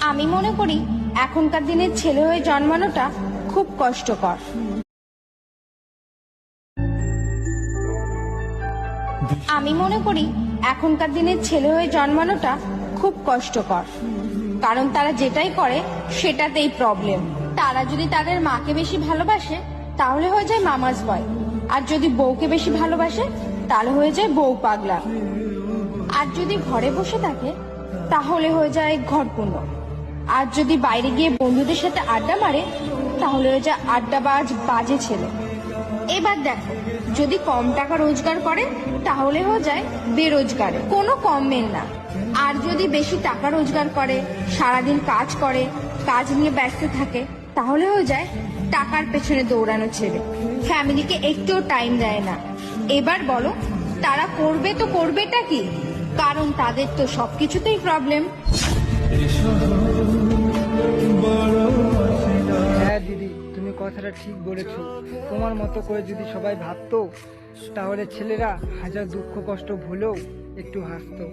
আমি মনে করি এখনকার দিনের ছেলে হয়ে জন্মানোটা খুব কষ্টকর। আমি মনে করি এখনকার দিনের ছেলে হয়ে জন্মানোটা খুব কষ্টকর। কারণ তারা যেটাই করে, সেটাতেই প্রবলেম তারা যদি তাদের মাকে বেশি ভালোবাসে, তাহলে হয়ে যায় মামাজ বয় আর যদি বউকে বেশি ভালোবাসে, তাহলে হয়ে যায় বউ পাগলা। আর যদি ঘরে বসে থাকে তাহলে হয়ে যায় ঘরপূর্ণ আর যদি বাইরে গিয়ে বন্ধুদের সাথে আড্ডা মারে, তাহলে হয়ে যায় আড্ডাবাজ বাজে ছেলে। এবার দেখো, যদি কম টাকা রোজগার করে, তাহলে হয়ে যায় বেরোজগারে। কোনো কমের না। আর যদি বেশি টাকা রোজগার করে, সারাদিন কাজ করে, কাজ নিয়ে ব্যস্ত থাকে, তাহলে হয়ে যায় টাকার পেছনে দৌড়ানো ছেলে। ফ্যামিলিকে একটুও টাইম দেয় না। এবার বলো, তারা করবে তো করবেটা কি? কারণ তাদের তো সবকিছুতেই প্রবলেম হ্যাঁ দিদি, তুমি কথাটা ঠিক বলেছ। তোমার মতো করে যদি সবাই ভাবতো, তাহলে ছেলেরা হাজার দুঃখ কষ্ট ভুলেও একটু হাসতো।